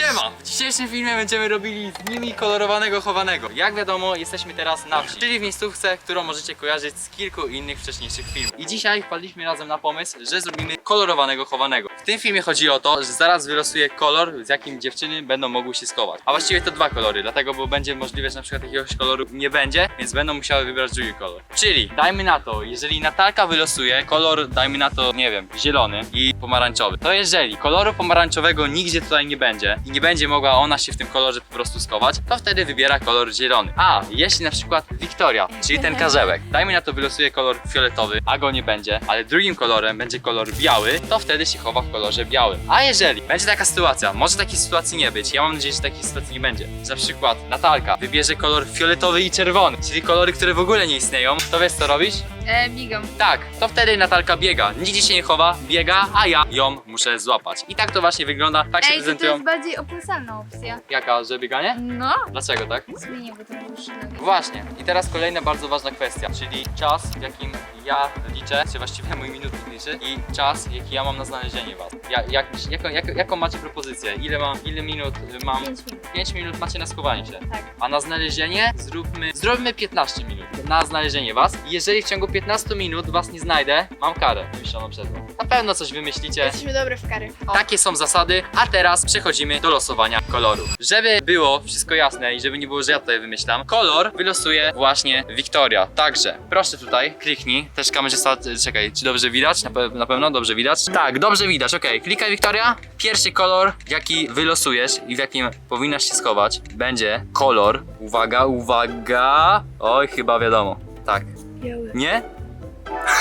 Siema! W dzisiejszym filmie będziemy robili z nimi kolorowanego chowanego. Jak wiadomo, jesteśmy teraz na wsi, czyli w miejscówce, którą możecie kojarzyć z kilku innych wcześniejszych filmów. I dzisiaj wpadliśmy razem na pomysł, że zrobimy kolorowanego chowanego. W tym filmie chodzi o to, że zaraz wylosuję kolor, z jakim dziewczyny będą mogły się schować. A właściwie to dwa kolory, dlatego, bo będzie możliwe, że na przykład jakiegoś koloru nie będzie, więc będą musiały wybrać drugi kolor. Czyli dajmy na to, jeżeli Natalka wylosuje kolor, dajmy na to, nie wiem, zielony i pomarańczowy, to jeżeli koloru pomarańczowego nigdzie tutaj nie będzie i nie będzie mogła ona się w tym kolorze po prostu schować, to wtedy wybiera kolor zielony. A jeśli na przykład Wiktoria, czyli ten karzełek, dajmy na to wylosuje kolor fioletowy, a go nie będzie, ale drugim kolorem będzie kolor biały, to wtedy się chowa w kolorze białym. A jeżeli będzie taka sytuacja, może takiej sytuacji nie być, ja mam nadzieję, że takiej sytuacji nie będzie. Że na przykład Natalka wybierze kolor fioletowy i czerwony, czyli kolory, które w ogóle nie istnieją, to wiesz co robić? E, migam. Tak, to wtedy Natalka biega. Nigdzie się nie chowa, biega, a ja ją muszę złapać. I tak to właśnie wygląda, tak się Ej, to, to prezentują. jest bardziej opłacalna opcja. Jaka, że bieganie? No. Dlaczego tak? Zmienię, bo to nogi. Właśnie. I teraz kolejna bardzo ważna kwestia, czyli czas, w jakim ja liczę, czy właściwie mój minut i czas, jaki ja mam na znalezienie was. Ja, jak, jaką, jak, jaką macie propozycję? Ile mam, ile minut y, mam? 5 minut. 5 minut macie na schowanie się. Tak. A na znalezienie zróbmy, zróbmy 15 minut na znalezienie was. Jeżeli w ciągu 15 minut was nie znajdę, mam karę wymyśloną przez was. Na pewno coś wymyślicie. Jesteśmy dobre w kary. O. Takie są zasady, a teraz przechodzimy do losowania koloru. Żeby było wszystko jasne i żeby nie było, że ja tutaj wymyślam, kolor wylosuje właśnie Wiktoria. Także proszę tutaj, kliknij. Też kamerzysta, czekaj, czy dobrze widać? Na, pe na pewno dobrze widać? Tak, dobrze widać, okej. Klikaj Wiktoria. Pierwszy kolor, jaki wylosujesz i w jakim powinnaś się schować, będzie kolor. Uwaga, uwaga. Oj, chyba wiadomo. Tak. Biały. Nie?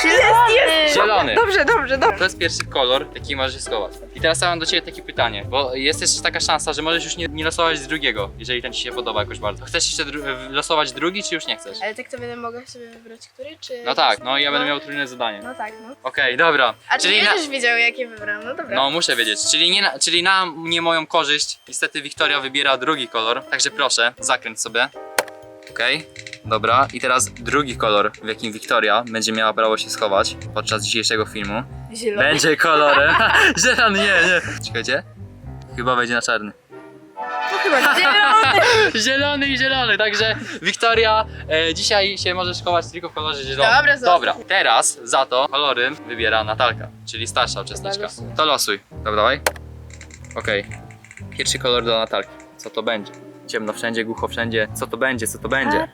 Zielony! Zielony. Dobrze, dobrze, dobrze. To jest pierwszy kolor, jaki możesz się schować. I teraz ja mam do Ciebie takie pytanie, bo jest też taka szansa, że możesz już nie, nie losować z drugiego, jeżeli ten Ci się podoba jakoś bardzo. Chcesz jeszcze dru- losować drugi, czy już nie chcesz? Ale tak to będę mogła sobie wybrać, który, czy... No tak, no i ja będę miał trudne zadanie. No tak, no. Okej, dobra. A ty Czyli nie na... będziesz wiedział, jakie wybrałam, no dobra. No muszę wiedzieć, czyli nie, na, czyli na nie moją korzyść, niestety Wiktoria wybiera drugi kolor, także proszę, zakręć sobie. Okej, dobra. I teraz drugi kolor, w jakim Wiktoria będzie miała prawo się schować podczas dzisiejszego filmu. Zielony. Będzie kolorem. Zielony, nie, nie. Czekajcie. Chyba wejdzie na czarny. No chyba Zielony! Zielony i zielony, także Wiktoria, e, dzisiaj się możesz chować tylko w kolorze zielonym. Dobra, zostaw. Dobra, teraz za to kolory wybiera Natalka, czyli starsza uczestniczka. losuję. To losuj. Dobra, dawaj. Okej. Pierwszy kolor do Natalki. Co to będzie? Ciemno wszędzie, głucho wszędzie. Co to będzie, co to będzie?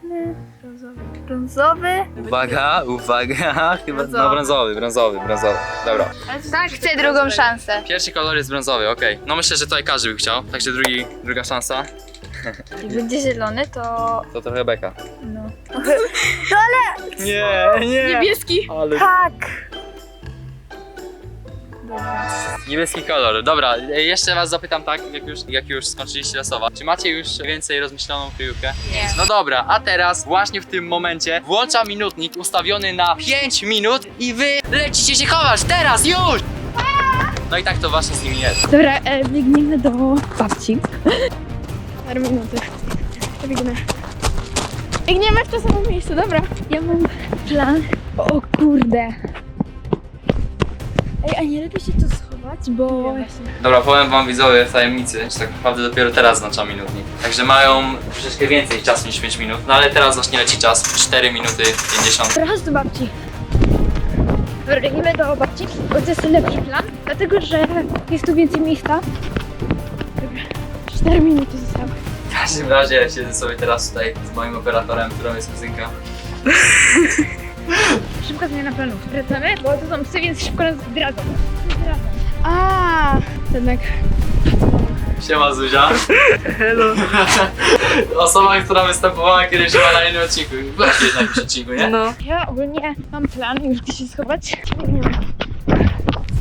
Brązowy. Brązowy? Uwaga, uwaga. Chyba, no Brązowy. brązowy, brązowy, brązowy. Dobra. Tak, chcę drugą szansę. Pierwszy kolor jest brązowy, okej. No myślę, że tutaj każdy by chciał, także drugi, druga szansa. Jak będzie zielony, to... To trochę beka. No. Nie, nie. Niebieski. Ale Tak! Dobra. Niebieski kolor. Dobra, e, jeszcze was zapytam tak, jak już, jak już skończyliście losować. Czy macie już więcej rozmyśloną kryjówkę? Nie. No dobra, a teraz właśnie w tym momencie włączam minutnik ustawiony na 5 minut i wy lecicie się chować teraz, już! No i tak to właśnie z nimi jest. Dobra, e, biegniemy do babci. Parę minuty. Biegnę. Biegniemy w to samo miejsce, dobra. Ja mam plan. O kurde. Ej, a nie lepiej się tu schować, bo... Dobra, powiem wam widzowie w tajemnicy, że tak naprawdę dopiero teraz znaczam minutnik. Także mają troszeczkę więcej czasu niż 5 minut, no ale teraz właśnie leci czas 4 minuty 50. Raz do babci. Dobra, biegniemy do babci, bo to jest lepszy plan, dlatego że jest tu więcej miejsca. Dobra, 4 minuty zostały. W każdym razie siedzę sobie teraz tutaj z moim operatorem, którą jest kuzynka. Szybka zmiana planów. Wracamy, bo to są psy, więc szybko nas zdradzą. A, jednak. Siema Zuzia. Hello. Osoba, która występowała kiedyś chyba na innym odcinku. Byłaś kiedyś na jakimś odcinku, nie? No. Ja ogólnie mam plan, już gdzie się schować.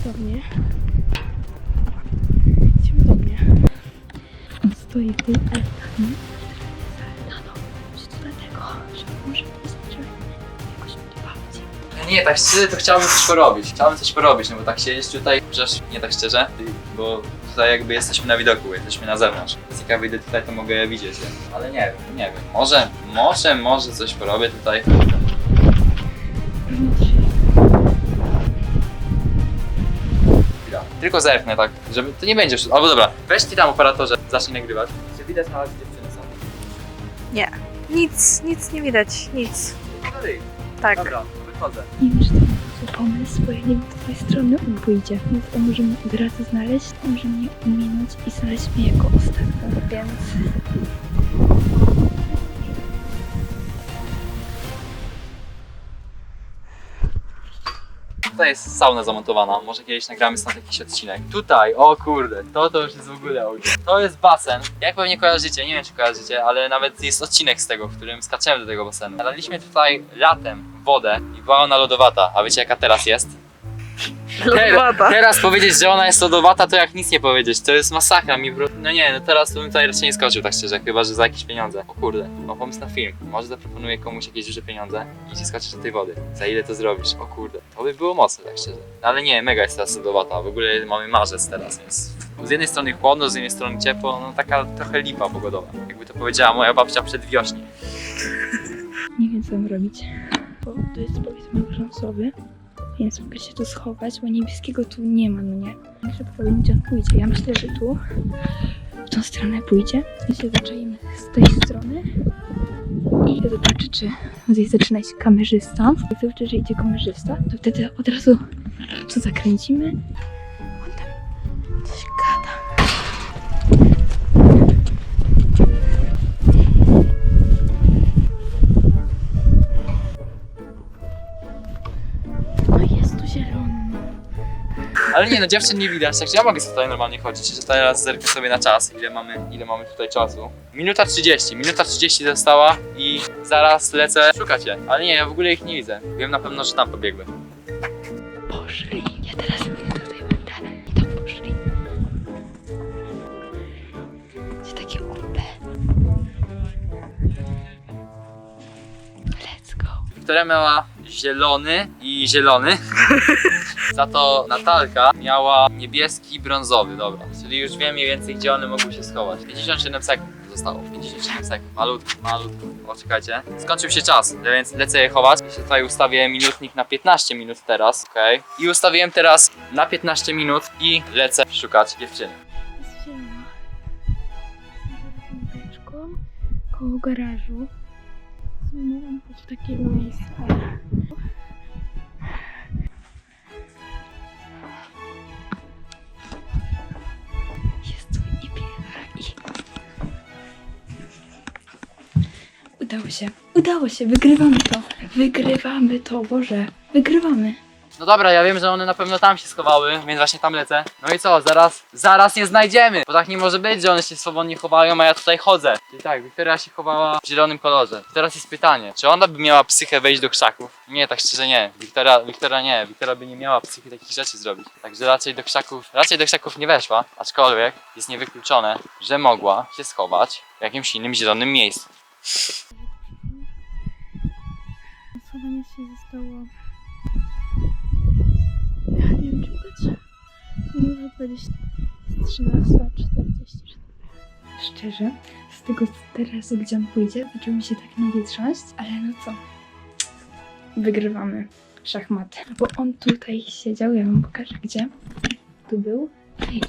Stopnie. Idziemy do mnie. Stoi w tym altanie. Nie, tak szczerze to chciałbym coś porobić. Chciałbym coś porobić, no bo tak siedzieć tutaj, przecież nie tak szczerze, bo tutaj jakby jesteśmy na widoku, jesteśmy na zewnątrz. Więc jak ja wyjdę tutaj, to mogę widzieć. Ale nie wiem, nie wiem. Może, może, może coś porobię tutaj. Tylko zerknę tak, żeby to nie będzie. Albo dobra, weź ty tam operatorze, zacznij nagrywać. Czy widać na dziewczyny są? Nic, nic nie widać, nic. Dalej. Tak. Dobra, wychodzę. Nie wiem, czy to jest pomysł, bo ja nie wiem, do której strony on pójdzie. Więc to możemy od razu znaleźć, może mnie ominąć i znaleźć mnie jako ostatnią, więc... Tutaj jest sauna zamontowana, może kiedyś nagramy stąd jakiś odcinek. Tutaj, o kurde, to to już jest w ogóle audio. To jest basen. Jak pewnie kojarzycie, nie wiem czy kojarzycie, ale nawet jest odcinek z tego, w którym skaczemy do tego basenu. Nalaliśmy tutaj latem wodę i była ona lodowata, a wiecie jaka teraz jest? Lodowata. Teraz powiedzieć, że ona jest lodowata, to jak nic nie powiedzieć. To jest masakra mi. bro- No nie, no teraz to bym tutaj raczej nie skoczył, tak szczerze, chyba że za jakieś pieniądze. O kurde, mam pomysł na film. Może zaproponuję komuś jakieś duże pieniądze i idzie skoczyć do tej wody. Za ile to zrobisz? O kurde, to by było mocne, tak szczerze. No ale nie, mega jest teraz lodowata. W ogóle mamy marzec teraz, więc z jednej strony chłodno, z jednej strony ciepło, no taka trochę lipa pogodowa. Jakby to powiedziała moja babcia przedwiośnie. Nie wiem, co mam robić. Bo to jest powiedzmy brązowy, więc mogę się tu schować, bo niebieskiego tu nie ma, no nie. Muszę powiem, gdzie on pójdzie. Ja myślę, że tu, w tą stronę pójdzie. I się z tej strony. I zobaczę, czy tutaj zaczyna się kamerzysta. Jak zobaczę, że idzie kamerzysta, to wtedy od razu tu zakręcimy. On tam coś gada. Ale nie no, dziewczyn nie widać, także ja mogę sobie tutaj normalnie chodzić. Jeszcze teraz zerknę sobie na czas, ile mamy, ile mamy tutaj czasu. Minuta 30, minuta 30 została i zaraz lecę szukać je. Ale nie, ja w ogóle ich nie widzę. Wiem na pewno, że tam pobiegły. Poszli. Ja teraz tutaj będę. I tam poszli. Gdzie takie UP. Let's go. Wiktoria miała zielony i zielony. Za to Natalka miała niebieski i brązowy, dobra. Czyli już wiem mniej więcej, gdzie one mogły się schować. 57 sekund zostało. 57 sekund. Malutko, malutko. O, czekajcie. Skończył się czas, więc lecę je chować. Ja się tutaj minutnik na 15 minut teraz, okej. I ustawiłem teraz na 15 minut i lecę szukać dziewczyny. Jest zielona. Jestem koło garażu. Zmówiłam pod takiego miejsca. Udało się. Udało się. Wygrywamy to. Wygrywamy to, Boże. Wygrywamy. No dobra, ja wiem, że one na pewno tam się schowały, więc właśnie tam lecę. No i co, zaraz, zaraz je znajdziemy! Bo tak nie może być, że one się swobodnie chowają, a ja tutaj chodzę. Czyli tak, Wiktoria się chowała w zielonym kolorze. Teraz jest pytanie, czy ona by miała psychę wejść do krzaków? Nie, tak szczerze nie. Wiktoria, Wiktoria nie. Wiktoria by nie miała psychy takich rzeczy zrobić. Także raczej do krzaków, raczej do krzaków nie weszła, aczkolwiek jest niewykluczone, że mogła się schować w jakimś innym zielonym miejscu. Schowanie się zostało. Ja nie wiem, czy widać. Minuta 20. Jest 13.44. Szczerze, z tego terasu, gdzie on pójdzie, zaczął mi się tak nogi trząść, ale no co? Wygrywamy szachmat. Bo on tutaj siedział, ja wam pokażę gdzie. Tu był.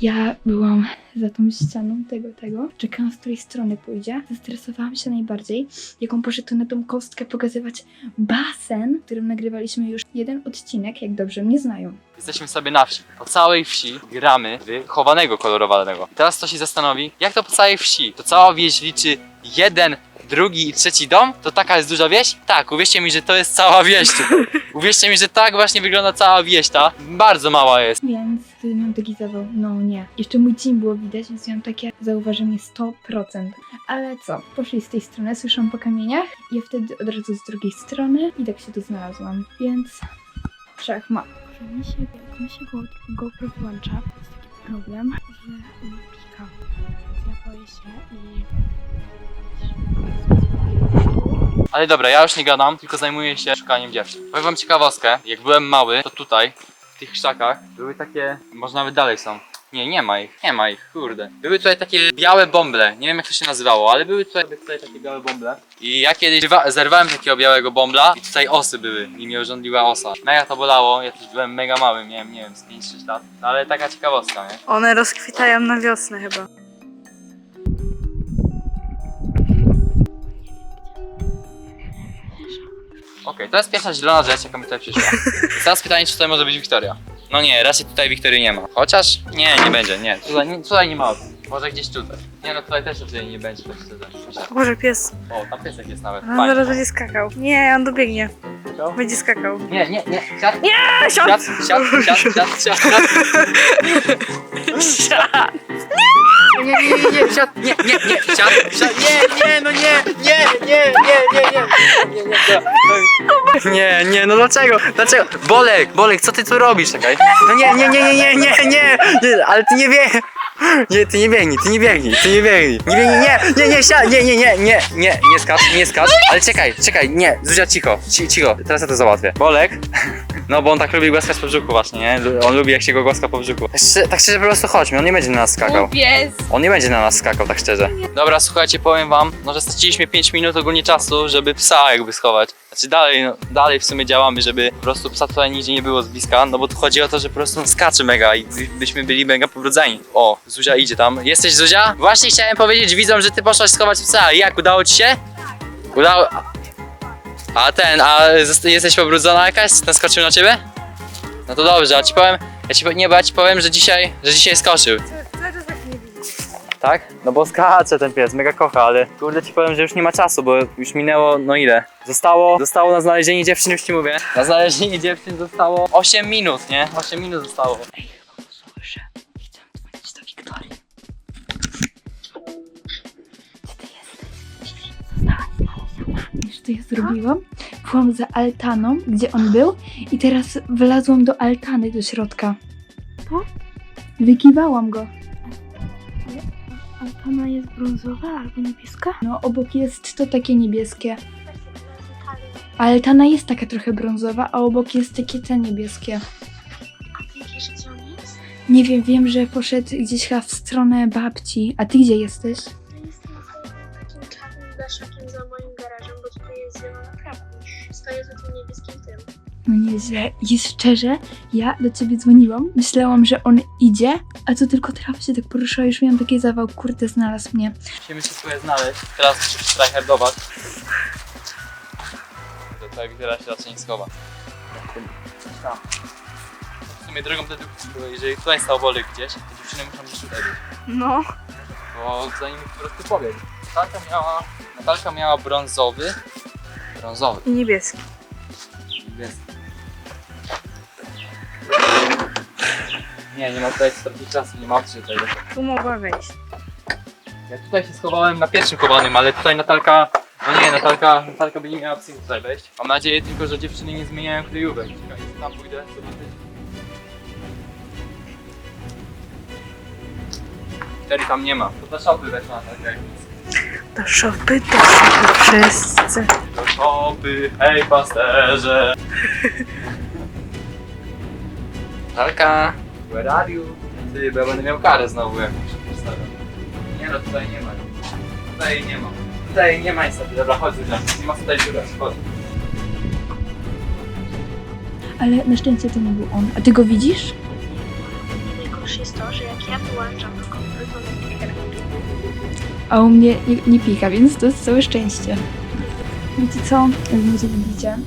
Ja byłam za tą ścianą tego, tego. Czekałam, z której strony pójdzie. Zestresowałam się najbardziej, jak on poszedł na tą kostkę pokazywać basen, w którym nagrywaliśmy już jeden odcinek, jak dobrze mnie znają. Jesteśmy sobie na wsi. Po całej wsi gramy w chowanego kolorowanego. Teraz to się zastanowi, jak to po całej wsi? To cała wieś liczy jeden, drugi i trzeci dom? To taka jest duża wieś? Tak, uwierzcie mi, że to jest cała wieś. uwierzcie mi, że tak właśnie wygląda cała wieś ta. Bardzo mała jest. Więc wtedy miałam taki zawał, no nie. Jeszcze mój dzień było widać, więc miałam takie zauważenie 100%. Ale co, poszli z tej strony, słyszałam po kamieniach i ja wtedy od razu z drugiej strony i tak się tu znalazłam. Więc szachmat. Że mi się, jak mi się go, GoPro włącza, to jest taki problem, że on pika. Więc ja boję się i... Ale dobra, ja już nie gadam, tylko zajmuję się szukaniem dziewczyn. Powiem wam ciekawostkę, jak byłem mały, to tutaj, w tych krzakach, były takie, może nawet dalej są, Nie, nie ma ich, nie ma ich, kurde. Były tutaj takie białe bąble, nie wiem jak to się nazywało, ale były tutaj, tutaj takie białe bąble. I ja kiedyś zerwa- zerwałem takiego białego bąbla i tutaj osy były i mnie urządliła osa. Mega to bolało, ja też byłem mega mały, miałem, nie wiem, z 5-6 lat. Ale taka ciekawostka, nie? One rozkwitają na wiosnę chyba. Okej, to jest pierwsza zielona rzecz, jaka mi tutaj przyszła. I teraz pytanie, czy tutaj może być Wiktoria. No nie, raczej tutaj Wiktorii nie ma. Chociaż nie, nie będzie, nie. Tutaj nie, tutaj nie ma opcji. Może gdzieś tutaj. Nie no, tutaj też raczej nie będzie, tak szczerze. Może pies. O, tam piesek jest nawet. On Fajnie. zaraz będzie skakał. Nie, on dobiegnie. Co? Będzie skakał. Nie, nie, nie, siad, Nie, siad, siad! siad, siad, siad, siad. Siad! Nie, nie, nie, nie, siad, nie, nie, nie, siad, siad, nie, nie, no nie, nie, nie, nie, nie, nie, nie, nie, nie, no dlaczego, dlaczego, Bolek, Bolek, co ty tu robisz, czekaj, no nie, nie, nie, nie, nie, nie, nie, nie, ale ty nie wie, nie, ty nie biegnij, ty nie biegnij, ty nie biegnij, nie biegnij, nie, nie, nie, siad, nie, nie, nie, nie, nie, nie skacz, nie skacz, ale czekaj, czekaj, nie, Zuzia, cicho, ci, cicho, teraz ja to załatwię, Bolek, no bo on tak lubi głaskać po brzuchu właśnie, nie, on lubi jak się go głaska po brzuchu, tak szczerze, tak szczerze po prostu chodźmy, on nie będzie na nas skakał. Pies! On nie będzie na nas skakał, tak szczerze. Dobra, słuchajcie, powiem wam, no, że straciliśmy 5 minut ogólnie czasu, żeby psa jakby schować. Znaczy dalej, no, dalej w sumie działamy, żeby po prostu psa tutaj nigdzie nie było z bliska, no bo tu chodzi o to, że po prostu on skacze mega i by- byśmy byli mega pobrudzeni. O, Zuzia idzie tam. Jesteś Zuzia? Właśnie chciałem powiedzieć widzom, że ty poszłaś schować psa. Jak, udało ci się? Udało... A ten, a zosta- jesteś pobrudzona jakaś? Ten skoczył na ciebie? No to dobrze, a ci powiem, ja ci, po- nie, bo ja ci powiem, że dzisiaj, że dzisiaj skoczył. Cały czas tak nie. Tak? No bo skacze ten pies, mega kocha, ale kurde ci powiem, że już nie ma czasu, bo już minęło, no ile? Zostało, zostało na znalezienie dziewczyn, już ci mówię. Na znalezienie dziewczyn zostało 8 minut, nie? 8 minut zostało. Co ja zrobiłam? Byłam za altaną, gdzie on był i teraz wlazłam do altany do środka. Tak? Wykiwałam go. Altana jest brązowa albo niebieska? No, obok jest to takie niebieskie. Altana jest taka trochę brązowa, a obok jest takie te niebieskie. Nie wiem, wiem, że poszedł gdzieś chyba w stronę babci. A ty gdzie jesteś? Ja jestem takim czarnym daszakiem za Stoję za tym niebieskim tym. No nieźle. I szczerze, ja do ciebie dzwoniłam. Myślałam, że on idzie, a co tylko teraz się tak poruszyła, już miałam taki zawał, kurde, znalazł mnie. Musimy się sobie znaleźć, teraz muszę tryhardować. To tutaj Wiktoria się raczej nie schowa. Tam. W sumie drogą dedukcji, bo jeżeli tutaj stał bolek gdzieś, to dziewczyny muszą gdzieś tutaj być. No. Bo zanim po prostu pobiegł. Natalka miała, Natalka miała brązowy. Brązowy. I niebieski. Jest. Nie, nie ma tutaj stracić czasu, nie ma opcji tutaj. Tu mogła wejść. Ja tutaj się schowałem na pierwszym chowanym, ale tutaj Natalka. No nie, Natalka, Natalka by nie miała opcji tutaj wejść. Mam nadzieję tylko, że dziewczyny nie zmieniają kryjówek. Czekaj, tam pójdę zobaczyć. Wtedy tam nie ma. To do szopy weszła Natalka. jak nic. Do szopy, do szopy wszyscy. Do szopy, hej pasterze. Natalka, where are you? Ty, bo ja będę miał karę znowu jak muszę przedstawiać. Nie no, tutaj nie ma. Tutaj nie ma. Tutaj nie ma niestety. Dobra, chodź Zuzia. Nie ma tutaj dziurać, chodź. Ale na szczęście to nie był on. A ty go widzisz? Najgorsze jest to, że jak ja wyłączam A u mnie nie, nie pika, więc to jest całe szczęście. Wiecie co? To widzicie?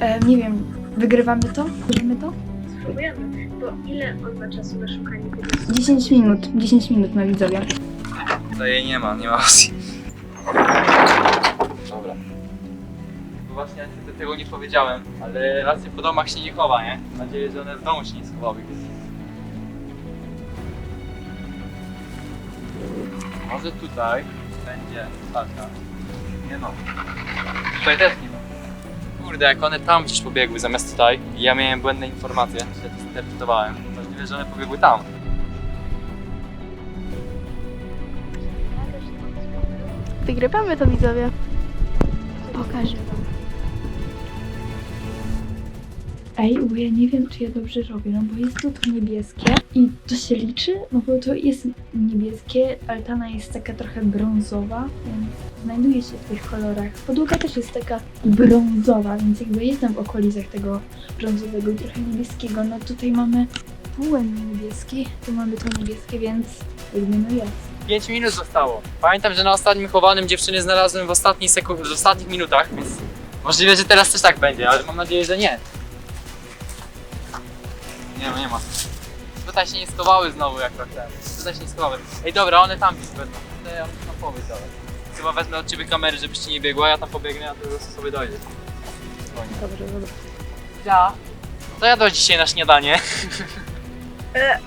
E, nie wiem, wygrywamy to? Wygrywamy to? Spróbujemy, bo ile on ma czasu na szukanie tego 10 minut. 10 minut na widzowie. Jej nie ma, nie ma opcji. Dobra. Bo właśnie ja te- tego nie powiedziałem, ale raczej po domach się nie chowa, nie? Mam nadzieję, że one w domu się nie schowały. Może tutaj będzie taka. Nie no. Tutaj też nie ma. Kurde, jak one tam gdzieś pobiegły zamiast tutaj i ja miałem błędne informacje, źle to zinterpretowałem. Możliwe, że one pobiegły tam. Wygrywamy to widzowie. Pokażę wam. Ej, bo ja nie wiem, czy ja dobrze robię, no bo jest tu niebieskie i to się liczy, no bo to jest niebieskie, altana jest taka trochę brązowa, więc znajduje się w tych kolorach. Podłoga też jest taka brązowa, więc jakby jestem w okolicach tego brązowego i trochę niebieskiego. No tutaj mamy płyn niebieski, tu mamy to niebieskie, więc jakby no jest. 5 minut zostało. Pamiętam, że na ostatnim chowanym dziewczyny znalazłem w ostatnich sekund, w ostatnich minutach, więc możliwe, że teraz też tak będzie, ale mam nadzieję, że nie. Nie ma, nie ma. Tutaj się nie schowały znowu jak temu. Tutaj się nie schowały. Ej dobra, one tam gdzieś będą. Ja muszę tam pobyć dalej. Chyba wezmę od ciebie kamery, żebyś ci nie biegła, ja tam pobiegnę, a ty po prostu sobie dojdziesz. Dobrze, dobrze. Ja. To ja dojść dzisiaj na śniadanie. E.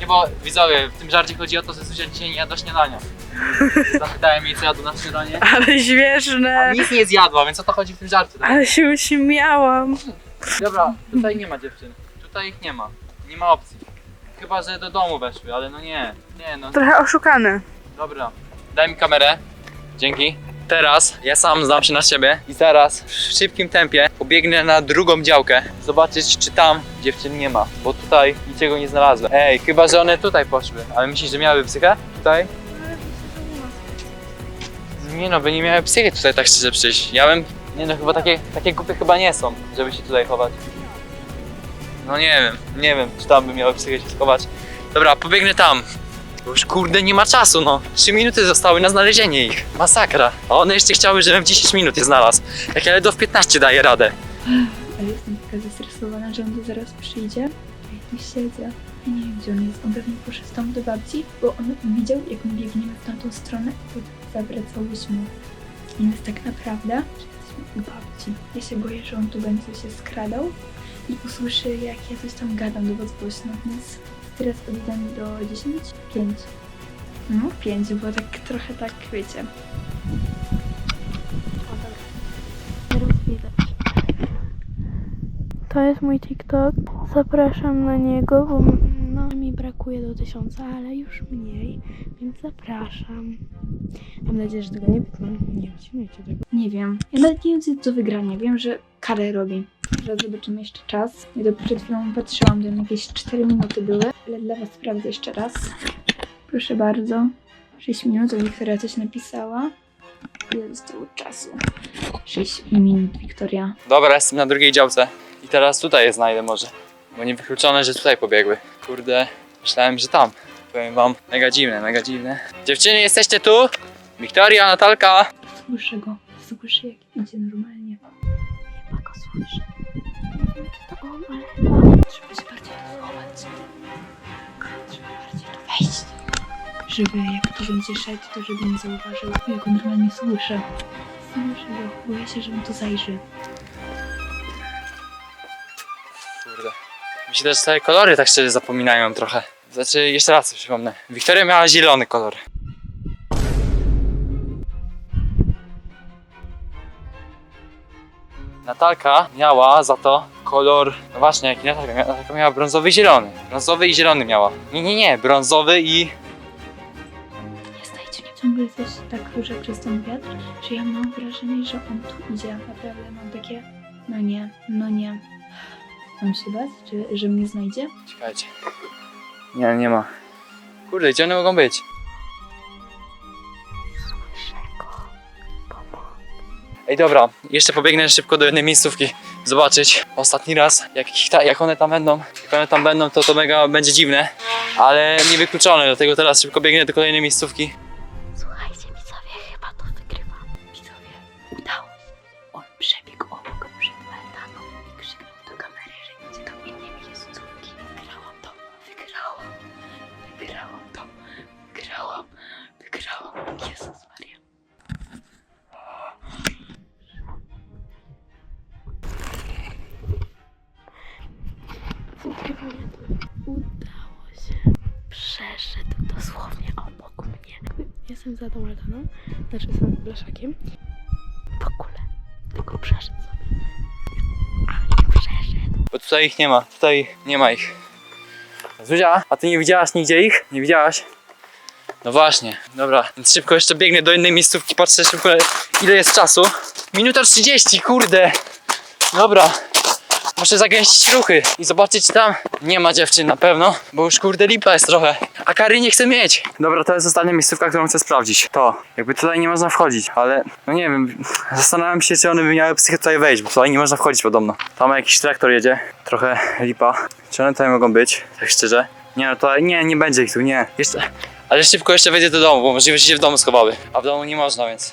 Nie, bo widzowie, w tym żarcie chodzi o to, że Zuzia dzisiaj nie jadła śniadania. Zapytałem jej, co jadła na śniadanie. Ale A śmieszne. nic nie zjadła, więc o to chodzi w tym żarcie. Tak? Ale się uśmiałam. Dobra, tutaj nie ma dziewczyn. Tutaj ich nie ma. Nie ma opcji. Chyba, że do domu weszły, ale no nie. Nie no, Trochę oszukany. dobra. Daj mi kamerę. Dzięki. Teraz ja sam zdam się na siebie i zaraz w szybkim tempie pobiegnę na drugą działkę. Zobaczyć, czy tam dziewczyn nie ma, bo tutaj niczego nie znalazłem. Ej, chyba, że one tutaj poszły. Ale myślisz, że miały psychę? Tutaj? Nie no, by nie miały psychy tutaj tak szczerze przyjść. Ja bym, nie no, chyba takie, takie głupie chyba nie są, żeby się tutaj chować. No nie wiem, nie wiem, czy tam by miały psychę się schować. Dobra, pobiegnę tam. Bo już kurde nie ma czasu, no. 3 minuty zostały na znalezienie ich. Masakra. A one jeszcze chciały, żebym w 10 minut je znalazł. Jak ja ledwo w 15 daję radę. Ale jestem taka zestresowana, że on tu zaraz przyjdzie. Ja tu siedzę. Ja nie wiem, gdzie on jest. On pewnie poszedł tam do babci, bo on widział, jak my biegniemy w tamtą stronę i potem zawracałyśmy. Więc tak naprawdę, że jesteśmy u babci. Ja się boję, że on tu będzie się skradał i usłyszy, jak ja coś tam gadam do was głośno, więc teraz oddam do 10? 5. No, 5, bo tak trochę tak, wiecie. To jest mój TikTok. Zapraszam na niego, bo no, mi brakuje do tysiąca, ale już mniej, więc zapraszam. Mam nadzieję, że tego nie wytnę. Nie odcinajcie tego. Nie wiem. Ja nawet nie wiem, co jest do wygrania. Wiem, że karę robi. Zaraz zobaczymy jeszcze czas. Ja to przed chwilą patrzyłam, tam jakieś 4 minuty były, ale dla Was sprawdzę jeszcze raz. Proszę bardzo. 6 minut, to Wiktoria coś napisała. Ile zostało czasu? 6 minut, Wiktoria. Dobra, jestem na drugiej działce. I teraz tutaj je znajdę może. Bo niewykluczone, że tutaj pobiegły. Kurde, myślałem, że tam. Powiem wam, mega dziwne, mega dziwne. Dziewczyny, jesteście tu? Wiktoria, Natalka. Słyszę go. Słyszę, jak idzie normalnie. Żeby jak tu będzie szedł, to żeby nie zauważył. Ja go normalnie słyszę. Słyszę go. Boję się, że on tu zajrzy. Kurde. Mi się też te kolory tak szczerze zapominają trochę. Znaczy, jeszcze raz przypomnę. Wiktoria miała zielony kolor. Natalka miała za to kolor, no właśnie, jaki Natalka? Natalka miała brązowy i zielony. Brązowy i zielony miała. Nie, nie, nie, brązowy i... Ciągle coś tak róże przez ten wiatr, że ja mam wrażenie, że on tu idzie. Naprawdę mam takie, no nie, no nie. Mam się bać, że, że mnie znajdzie? Czekajcie. Nie, nie ma. Kurde, gdzie one mogą być? Ej, dobra, jeszcze pobiegnę szybko do jednej miejscówki, zobaczyć ostatni raz, jak, ta, jak one tam będą. Jak one tam będą, to to mega będzie dziwne, ale niewykluczone, dlatego teraz szybko biegnę do kolejnej miejscówki. Udało się. Przeszedł dosłownie obok mnie. Jestem za tą altaną, znaczy jestem blaszakiem. W ogóle tylko przeszedł sobie. Ale przeszedł. Bo tutaj ich nie ma, tutaj nie ma ich. Zuzia, a ty nie widziałaś nigdzie ich? Nie widziałaś? No właśnie, dobra, więc szybko jeszcze biegnę do innej miejscówki, patrzę szybko ile jest czasu. Minuta 30, kurde! Dobra, Muszę zagęścić ruchy i zobaczyć czy tam. Nie ma dziewczyn na pewno, bo już kurde lipa jest trochę. A Kary nie chce mieć. Dobra, to jest ostatnia miejscówka, którą chcę sprawdzić. To. Jakby tutaj nie można wchodzić, ale no nie wiem. Zastanawiam się, czy one by miały psychę tutaj wejść, bo tutaj nie można wchodzić podobno. Tam jakiś traktor jedzie. Trochę lipa. Czy one tutaj mogą być? Tak szczerze. Nie no to nie, nie będzie ich tu, nie. Jeszcze. Ale szybko jeszcze wejdzie do domu, bo możliwe, że się w domu schowały. A w domu nie można, więc.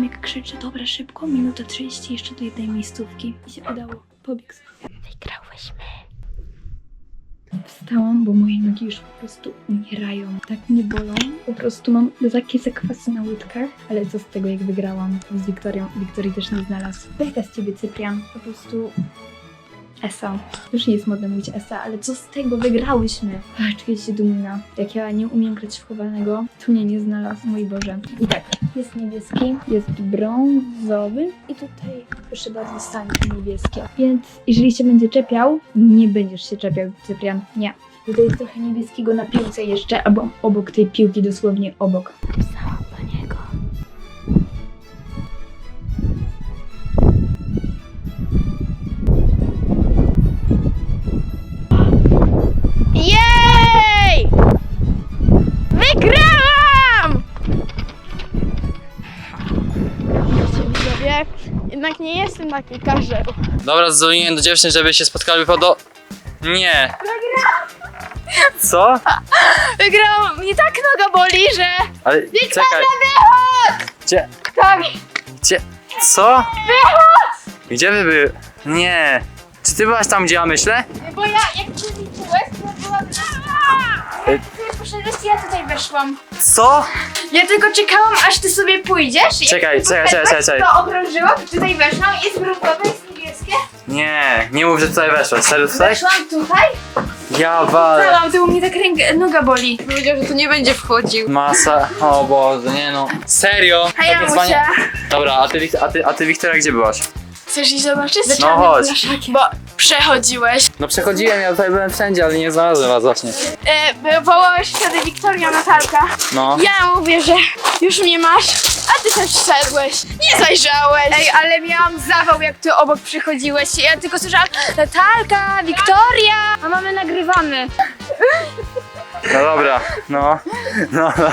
Jak krzyczy. Dobra, szybko. Minuta 30 jeszcze do jednej miejscówki. I się udało. Pobiegł sobie. Wygrałyśmy. Wstałam, bo moje nogi już po prostu umierają. Tak mnie bolą. Po prostu mam takie zakwasy na łydkach. Ale co z tego, jak wygrałam z Wiktorią? Wiktorii też nie znalazł. Beka z ciebie, Cyprian. Po prostu... Esa. Już nie jest modne mówić Esa, ale co z tego? Wygrałyśmy. Ach, czuję się dumna. Jak ja nie umiem grać w chowanego, to mnie nie znalazł, mój Boże. I tak, jest niebieski, jest brązowy i tutaj proszę bardzo stanie niebieskie. Więc jeżeli się będzie czepiał, nie będziesz się czepiał, Cyprian. Nie. Tutaj jest trochę niebieskiego na piłce jeszcze, albo obok tej piłki, dosłownie obok. Jestem taki karzeł. Dobra, zadzwoniłem do dziewczyn, żeby się spotkały po do... Nie. Co? Wygrałam! Mnie tak noga boli, że... Ale czekaj. Gdzie? Tak, Gdzie? Co? Gdzie wy były? Nie. Czy ty byłaś tam, gdzie ja myślę? bo ja jak ty liczyłeś, to była... Ty poszedłeś, ja tutaj weszłam. Co? Ja tylko czekałam, aż ty sobie pójdziesz. i Czekaj, jak czekaj, czekaj, poszedłeś, czekaj. To okrążyłam, tutaj weszłam, jest brązowe, jest niebieskie. Nie, nie mów, że tutaj weszłaś. Serio tutaj? Weszłam tutaj, Ja walę. Weszłam, tyłu mnie tak ręka, noga boli. Powiedział, że tu nie będzie wchodził. Masa. O Boże, nie no. Serio? A ja Takie muszę. Dobra, a ty, Wik- a ty, a ty Wiktoria gdzie byłaś? Chcesz iść zobaczyć? No chodź. Bo przechodziłeś. No przechodziłem, ja tutaj byłem wszędzie, ale nie znalazłem was właśnie. E, wołałeś wtedy Wiktoria Natalka. No. Ja mówię, że już mnie masz, a ty też wszedłeś. Nie zajrzałeś. Ej, ale miałam zawał, jak ty obok przychodziłeś. Ja tylko słyszałam Natalka, Wiktoria, a mamy nagrywany. No dobra, no. No, no.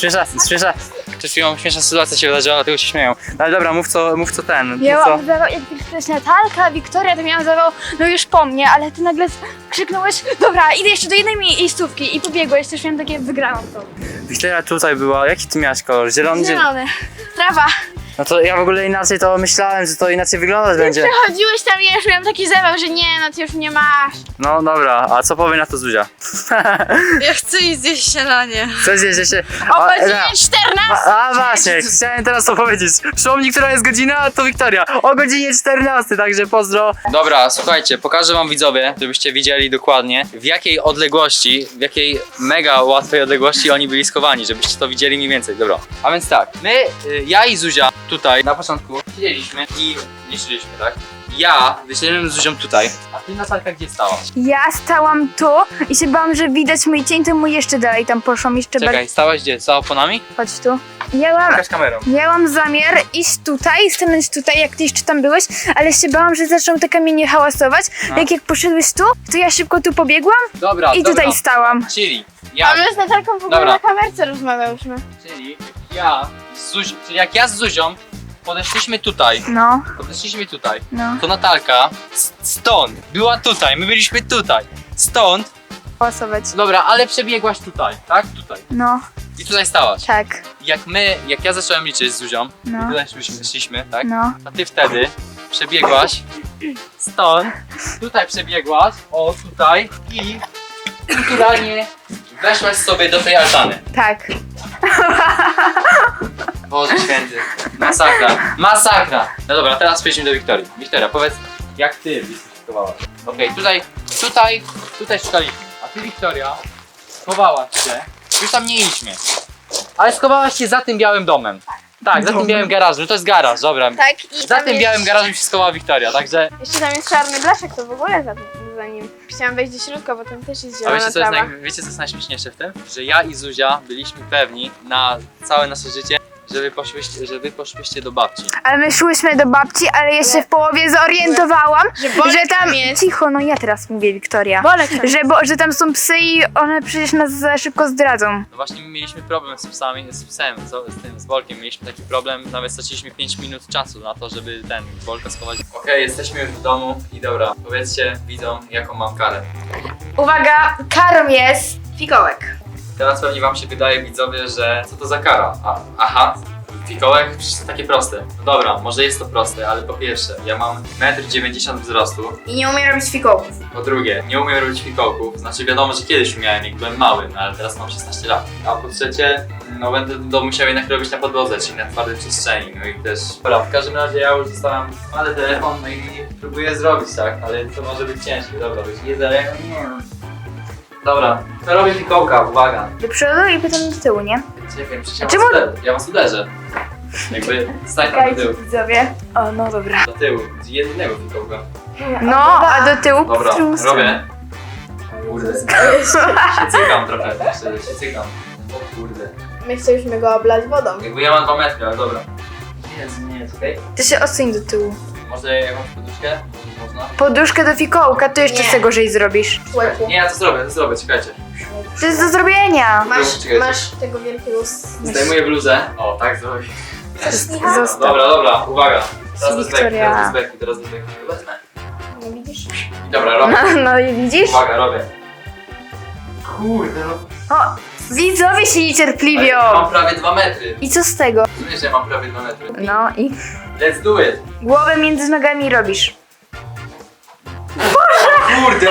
Śmieszna, śmieszna. Przed chwilą śmieszna sytuacja się wydarzyła, dlatego się śmieją. No ale dobra, mów co, mów co ten. Mów co. Miałam zawał, jak krzyczałeś Natalka, Wiktoria, to miałam zawał, no już po mnie, ale ty nagle krzyknąłeś, dobra, idę jeszcze do jednej miejscówki i pobiegłeś, też miałam takie, wygrałam to. Wiktoria tutaj była. Jaki ty miałaś kolor? Zielony? Zielony. Zielony. Trawa. No to ja w ogóle inaczej to myślałem, że to inaczej wyglądać będzie. Przechodziłeś tam i już miałam taki zawał, że nie, no ty już mnie masz. No dobra, a co powie na to Zuzia? Ja chcę iść zjeść śniadanie. Chcesz zjeść jeszcze? O A, godzinie Ela, 14. a, a właśnie, chciałem teraz to powiedzieć. Przypomnij, która jest godzina, to Wiktoria. O godzinie 14, także pozdro. Dobra, słuchajcie, pokażę wam widzowie, żebyście widzieli dokładnie w jakiej odległości, w jakiej mega łatwej odległości oni byli schowani, żebyście to widzieli mniej więcej. Dobra. A więc tak, my, y, ja i Zuzia tutaj na początku siedzieliśmy i liczyliśmy, tak? Ja wyszedłem z Zuzią tutaj, a ty Natalka gdzie stałaś? Ja stałam tu i się bałam, że widać mój cień, to mu jeszcze dalej tam poszłam, jeszcze Czekaj, stałaś gdzie? Za oponami? Chodź tu. Miałam, Pokaż kamerą. miałam zamiar iść tutaj, stanąć tutaj, jak ty jeszcze tam byłeś, ale się bałam, że zaczną te kamienie hałasować. No. Jak jak poszedłeś tu, to ja szybko tu pobiegłam Dobra, i dobra. tutaj stałam. Czyli A ja, my z Natalką w ogóle Dobra. na kamerce rozmawiałyśmy. czyli ja z Zuzią, czyli jak ja z Zuzią podeszliśmy tutaj, No, podeszliśmy tutaj, no, to Natalka s- stąd była tutaj, my byliśmy tutaj, stąd, hałasować. dobra, ale przebiegłaś tutaj, tak? Tutaj. No, I tutaj stałaś. tak, Jak my, jak ja zacząłem liczyć z Zuzią, No. i tutaj szliśmy, szliśmy, tak? no. A ty wtedy przebiegłaś stąd, tutaj przebiegłaś, o tutaj i kulturalnie weszłaś sobie do tej altany. Tak. Boże święty. Masakra. Masakra. No dobra, teraz przejdźmy do Wiktorii. Wiktoria, powiedz, jak ty wyskowałaś. Okej, tutaj, tutaj, tutaj szukaliśmy. A ty, Wiktoria, schowałaś się. Już tam nie idźmy. Ale schowałaś się za tym białym domem. Tak, za tym białym garażem, to jest garaż, dobra. Tak, i Za tam tym jest- białym garażem się schowała Wiktoria, także... Jeszcze tam jest czarny blaszek, to w ogóle za, za nim. Chciałam wejść do środka, bo tam też jest A zielona wiecie co, jest trawa. naj... wiecie co jest najśmieszniejsze w tym? Że ja i Zuzia byliśmy pewni na całe nasze życie, że wy poszłyście, że wy poszłyście do babci. Ale my szłyśmy do babci, ale jeszcze w połowie zorientowałam, Że, bolek że tam... tam jest. Cicho, no ja teraz mówię, Wiktoria. Bolek tam Że, bo, że tam są psy i one przecież nas za szybko zdradzą. No właśnie my mieliśmy problem z psami, z psem, z, z tym, z Bolkiem. Mieliśmy taki problem, nawet straciliśmy 5 minut czasu na to, żeby ten Bolka schować. Okej, jesteśmy już w domu i dobra, powiedzcie widzom, jaką mam karę. Uwaga, karą jest fikołek. Teraz pewnie wam się wydaje widzowie, że co to za kara? A, aha, fikołek? Przecież to takie proste. No dobra, może jest to proste, ale po pierwsze, ja mam 1,90 m wzrostu. I nie umiem robić fikołków. Po drugie, nie umiem robić fikołków. Znaczy wiadomo, że kiedyś umiałem, jak byłem mały, no ale teraz mam 16 lat. A po trzecie, no będę to musiał jednak robić na podłodze, czyli na twardej przestrzeni. No i też... Dobra, w każdym razie ja już zostawiam ale telefon, no i próbuję zrobić tak, ale to może być ciężkie. Dobra, być nie daleko, nie wiem. Dobra, to robię fikołka, uwaga. Do przodu i potem do tyłu, nie? Czekaj, przecież ja A czemu- was uderzę. Ja was uderzę. Jakby stań tam do Czekajcie, tyłu. widzowie. O, no dobra. Do tyłu, z jednego fikołka. No, a do tyłu Dobra, w drugą stronę. robię. Kurde. się cykam trochę, szczerze się cykam. O kurde. My chcieliśmy go oblać wodą. Jakby ja mam 2 metry, ale dobra. Jezu, nie, czekaj. To się odsuń do tyłu. Może jakąś poduszkę? Można? Poduszkę do fikołka, to jeszcze Nie. z tego gorzej zrobisz. Łeku. Nie, ja to zrobię, to zrobię, czekajcie. To jest do zrobienia. Masz, Czekajcie. masz tego wielkiego... s- Zdejmuję bluzę. O, tak zrobię. Zostaw. Dobra, dobra, uwaga. Teraz bez beki, Wiktoria. teraz bez beki, teraz bez beki. Wezmę. Nie widzisz? I Dobra, robię. No, no i widzisz? Uwaga, robię. Kurde, no. O, widzowie się Ale niecierpliwią. Mam prawie 2 metry. I co z tego? Rozumiesz, że ja mam prawie 2 metry. No i Let's do it. głowę między nogami robisz. Kurde!